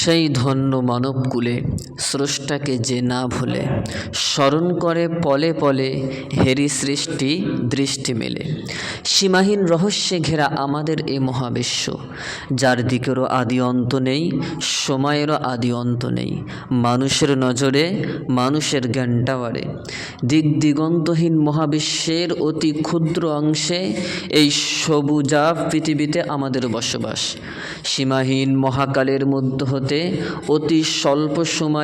সেই ধন্য মানবকুলে স্রষ্টাকে যে না ভুলে, স্মরণ করে পলে পলে হেরি সৃষ্টি দৃষ্টি মেলে। সীমাহীন রহস্যে ঘেরা আমাদের এ মহাবিশ্ব, যার দিকেরও আদি অন্ত নেই, সময়েরও আদি অন্ত নেই। মানুষের নজরে, মানুষের জ্ঞান টাওয়ারে দিক দিগন্তহীন মহাবিশ্বের অতি ক্ষুদ্র অংশে এই সবুজা পৃথিবীতে আমাদের বসবাস। সীমাহীন মহাকালের মধ্য হতে অতি স্বল্প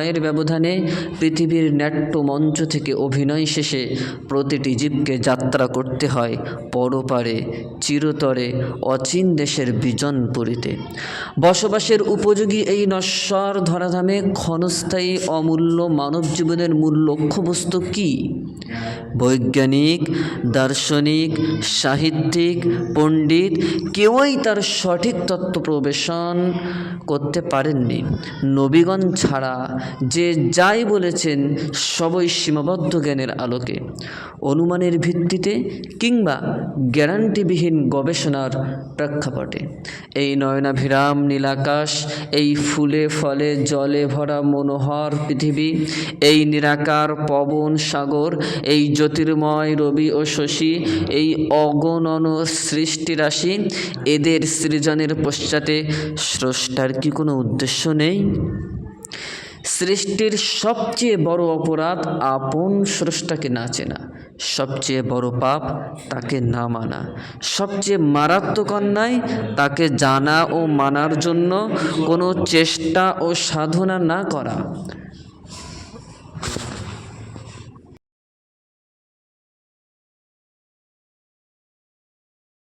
সময়ের ব্যবধানে পৃথিবীর ন্যাট্য মঞ্চ থেকে অভিনয় শেষে প্রতিটি জীবকে যাত্রা করতে হয় পরপারে, চিরতরে, অচিন দেশের বিজন পুরীতে বসবাসের উপযোগী এই নশ্বর ধরাধামে ক্ষণস্থায়ী অমূল্য মানব জীবনের মূল লক্ষ্যবস্তু কী? বৈজ্ঞানিক, দার্শনিক, সাহিত্যিক, পণ্ডিত কেউই তার সঠিক তত্ত্ব প্রবেশন করতে পারেননি। নবীগণ ছাড়া যে যাই বলেছেন, সবই সীমাবদ্ধ জ্ঞানের আলোকে। অনুমানের ভিত্তিতে কিংবা গ্যারান্টিবিহীন গবেষণার প্রেক্ষাপটে। এই নয়নাভিরাম, নীলাকাশ, এই ফুলে ফলে জলে ভরা মনোহর পৃথিবী, এই নিরাকার পবন সাগর, এই জ্যোতির্ময় রবি ও শশী, এই অগণন সৃষ্টিরাশি এদের সৃজনের পশ্চাতে স্রষ্টার কি কোনো উদ্দেশ্য নেই? সৃষ্টির সবচেয়ে বড় অপরাধ আপন স্রষ্টাকে না চেনা। সবচেয়ে বড় পাপ তাকে না মানা। সবচেয়ে মারাত্মক অন্যায় তাকে জানা ও মানার জন্য কোনো চেষ্টা ও সাধনা না করা।